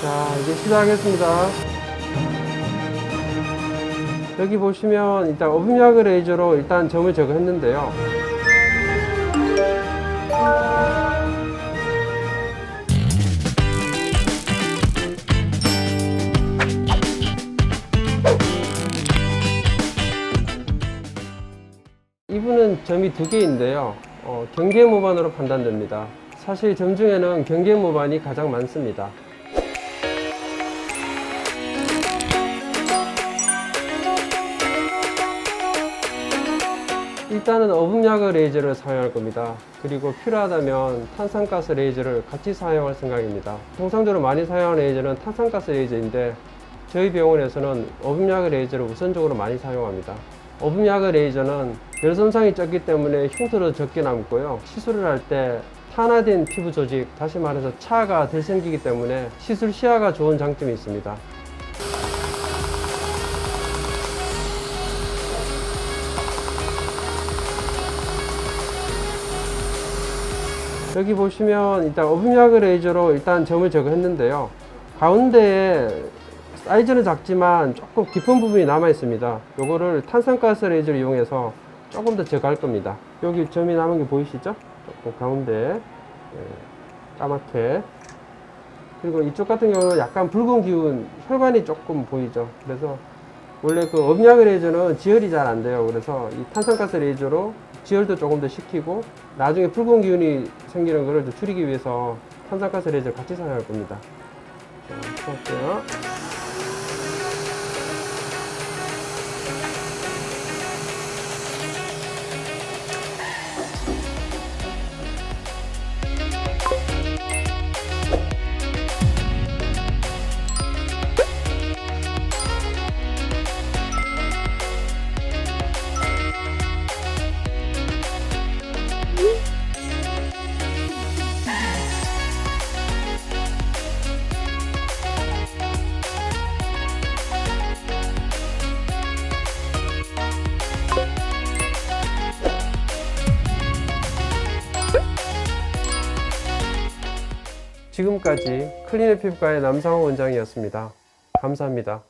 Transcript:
자, 이제 시작하겠습니다. 여기 보시면 일단 오븐야그 레이저로 일단 점을 제거했는데요. 이분은 점이 두 개인데요. 어, 경계 모반으로 판단됩니다. 사실 점 중에는 경계 모반이 가장 많습니다. 일단은 어분야그 레이저를 사용할 겁니다. 그리고 필요하다면 탄산가스 레이저를 같이 사용할 생각입니다. 통상적으로 많이 사용하는 레이저는 탄산가스 레이저인데 저희 병원에서는 어분야그 레이저를 우선적으로 많이 사용합니다. 어분야그 레이저는 열 손상이 적기 때문에 흉터도 적게 남고요. 시술을 할때 탄화된 피부 조직, 다시 말해서 차가 덜 생기기 때문에 시술 시야가 좋은 장점이 있습니다. 여기 보시면 일단 오븐야그 레이저로 일단 점을 제거했는데요. 가운데에 사이즈는 작지만 조금 깊은 부분이 남아 있습니다. 요거를 탄산가스 레이저를 이용해서 조금 더 제거할 겁니다. 여기 점이 남은 게 보이시죠? 조금 가운데 예, 까맣게 그리고 이쪽 같은 경우는 약간 붉은 기운 혈관이 조금 보이죠. 그래서 원래 그 업약을 레이저는 지혈이 잘 안 돼요. 그래서 이 탄산가스 레이저로 지혈도 조금 더 시키고 나중에 붉은 기운이 생기는 것을 좀 줄이기 위해서 탄산가스 레이저 같이 사용할 겁니다. 자, 볼게요. 지금까지 클리닉 피부과의 남상호 원장이었습니다. 감사합니다.